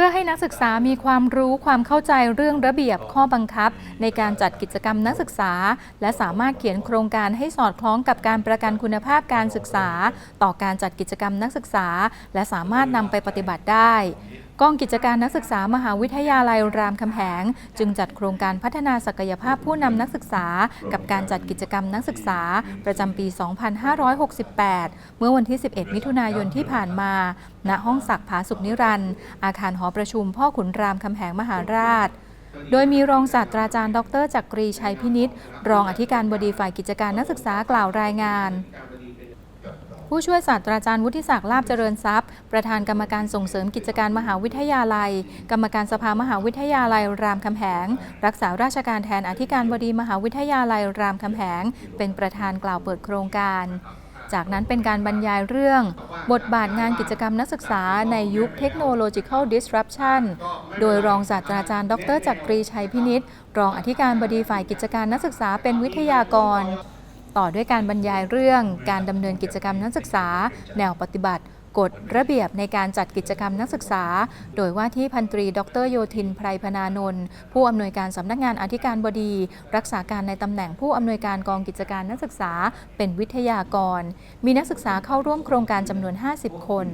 พื่อให้นักศึกษามีความรู้ความเข้าใจเรื่องระเบียบข้อบังคับ ในการจัดกิจกรรมนักศึกษา และสามารถเขียนโครงการให้สอดคล้องกับการประกันคุณภาพการศึกษา ต่อการจัดกิจกรรมนักศึกษา และสามารถนำไปปฏิบัติได้ กองกิจการนักศึกษามหาวิทยาลัยรามคำแหง จึงจัดโครงการพัฒนาศักยภาพผู้นำนักศึกษา กับการจัดกิจกรรมนักศึกษา ประจำปี 2568 เมื่อวันที่ 11 มิถุนายนที่ผ่านมา ณ ห้องศักผาสุขนิรันดร์อาคารหอประชุมพ่อขุนรามคำแหงมหาราชโดยมีรองศาสตราจารย์ ดรจักรีชัยพินิษรองอธิการบดีฝ่ายกิจการนักศึกษากล่าวรายงาน ผู้ช่วยศาสตราจารย์วุฒิศักดิ์ลาบเจริญทรัพย์ ประธานกรรมการส่งเสริมกิจการมหาวิทยาลัย กรรมการสภามหาวิทยาลัยรามคำแหง รักษาราชการแทนอธิการบดีมหาวิทยาลัยรามคำแหง เป็นประธานกล่าวเปิดโครงการจากนั้นเป็นการบรรยายเรื่อง บทบาทงานกิจกรรมนักศึกษาในยุค Technological Disruption โดยรองศาสตราจารย์ ดรจักรีชัยพินิษรองอธิการบดีฝ่ายกิจการนักศึกษาเป็นวิทยากร ต่อด้วยการบรรยายเรื่องการดำเนินกิจกรรมนักศึกษา แนวปฏิบัติกฎระเบียบในการจัดกิจกรรมนักศึกษา โดยว่าที่พันตรี ดรโยธินไพรพนานนท์ผู้อำนวยการสำนักงานอธิการบดี รักษาการในตำแหน่งผู้อำนวยการกองกิจการนักศึกษา เป็นวิทยากร มีนักศึกษาเข้าร่วมโครงการจำนวน 50 คน